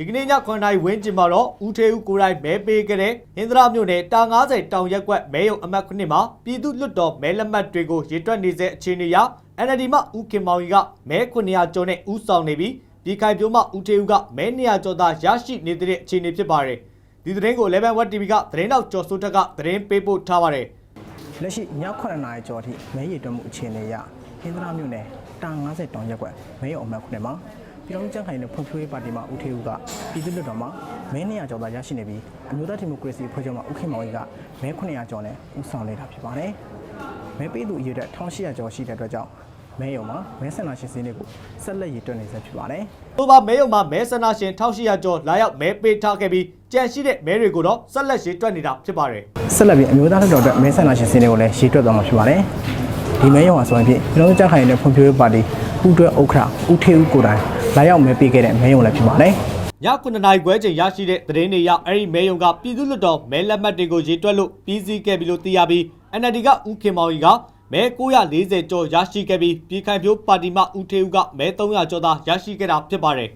ဒီကနေ့ည9နာရီဝင်းကျင်မှာတော့ဦးထေဦးကိုယ်တိုင်မဲပေးခဲ့တဲ့ဟင်္ဒရာမြို့နယ်တာ90တောင်ရက်ကွက်မဲယုံအမတ်ခုနှစ်မှာပြည်သူ့လွတ်တော်မဲလက်မှတ်တွေကိုရေတွက်နေစေအခြေအနေအရ NLD မှဦးခင်မောင်ကြီးကမဲ900ကျော်နဲ့ဦးဆောင်နေပြီးပြည်ခိုင်ပြိုးမှဦးထေဦးကမဲ200ကျော်သာရရှိနေတဲ့အခြေအနေဖြစ်ပါတယ်ဒီသတင်းကို11 Web TV ကသတင်းတောက်ကျော်စိုးထက်ကသတင်းပေးပို့ထားပါတယ်လက်ရှိည9နာရီကျော်အထိမဲရည်တွက်မှုအခြေအနေအရဟင်္ဒရာမြို့နယ်တာ90တောင်ရက်ကွက်မဲရုံအမှတ်ခုနှစ်မှာ ပြည်တော်စုကြံ့ခိုင်တဲ့ဖွံ့ဖြိုးရေးပါတီမှဦးထေဦးကပြည်သူ့လွှတ်တော်မှာမဲ200ကျော်သာရရှိနေပြီးအမျိုးသားဒီမိုကရေစီအဖွဲ့ချုပ်မှဦးခင်မောင်ကြီးကမဲ900ကျော်နဲ့ဦးဆောင်နေတာဖြစ်ပါတယ်။မဲပေးသူအရေအတွက်1800ကျော်ရှိတဲ့အတွက်ကြောင့်မဲရုံမှာမဲဆန္ဒရှင်စည်းတွေကိုဆက်လက်ရည်တွက်နေဆက်ဖြစ်ပါတယ်။။ိုပါမဲယုံမှာမဲဆန္ဒရှင်1800ကျော်လာရောက်မဲပေးထားခဲ့ပြီးကြန့်ရှိတဲ့မဲတွေကိုတော့ဆက်လက်ရေးတွက်နေတာဖြစ်ပါတယ်။ဆက်လက်ပြီးအမျိုးသားလွှတ်တော်အတွက်မဲဆန္ဒရှင်စင်းတွေကိုလည်းရှေ့တွက်သွားမှာဖြစ်ပါတယ်။ဒီမဲရုံဟာဆိုရင်ဖြင့်ပြည်တော်စုကြံ့ခိုင်တဲ့ဖွံ့ဖြိုးရေးပါတီပူးတွဲဥက္ကဋ္ဌဦးထေဦးကိုယ်တိုင် လာရောက်မဲပေးခဲ့တဲ့မဲရုံလည်းဖြစ်ပါတယ်။ည9နာရီခွဲချိန်ရရှိတဲ့သတင်းတွေအရအဲ့ဒီမဲယုံကပြည်သူ့လွတ်တော်မဲလက်မှတ်တွေကိုရေးတွက်လို့ပြီးစီးခဲ့ပြီလို့သိရပြီး NLD ကဦးခင်မောင်ကြီးကမဲ940ကျော်ရရှိခဲ့ပြီးပြည်ခိုင်ဖြိုးပါတီမှဦးထေဦးကမဲ300ကျော်သာရရှိခဲ့တာဖြစ်ပါတယ်